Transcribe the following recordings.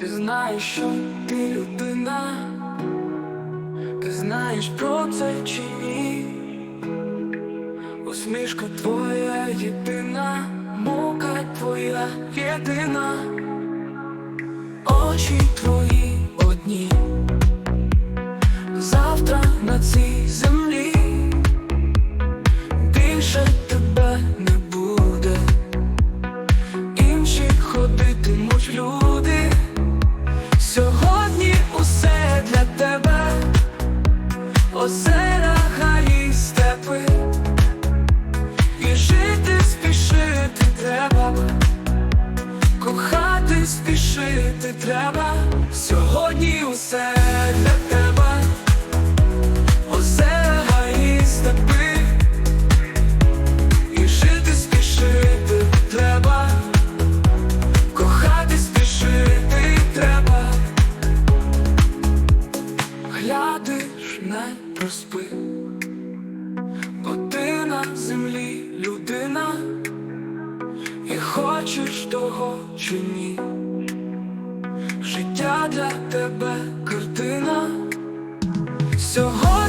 Ти знаєш, що ти людина, ти знаєш про це чи ні? Усмішка твоя єдина, мука твоя єдина, очі твої одні, завтра на цій землі. Більше тебе не буде, інші ходитимуть люди. Спішити треба, сьогодні усе для тебе, озера, гарі, степи, і жити спішити треба. Кохати спішити треба, глядиш, не проспи, бо землі людина, і хочеш того чи ні. Для тебе картина, сьогодні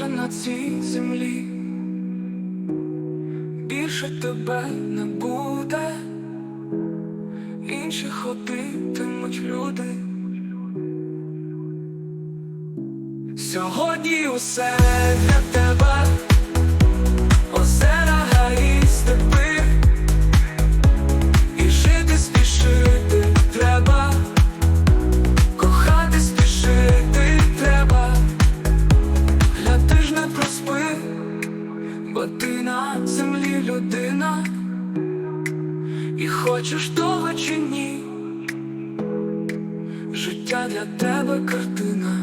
Завтра на цій землі. Більше тебе не буде, інші ходитимуть люди. Сьогодні усе для тебе, хочеш того чи ні, життя для тебе картина.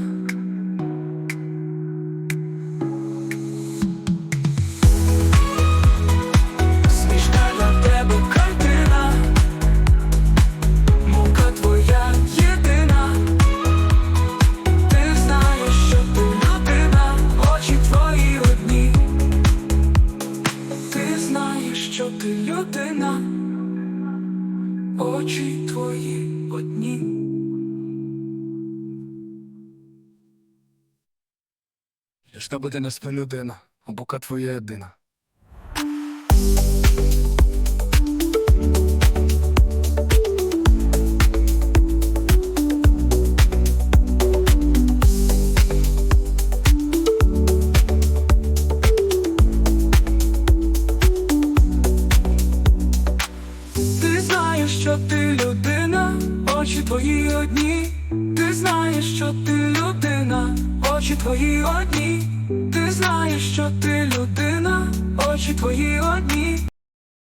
Смішка для тебе картина, мука твоя єдина. Ти знаєш, що ти людина, очі твої одні. Ти знаєш, що ти людина, очі твої одні. Яка буде не спи людина, а бока твоя єдина. Що ти людина, очі твої одні. Ти знаєш, що ти людина, очі твої одні. Ти знаєш, що ти людина, очі твої одні.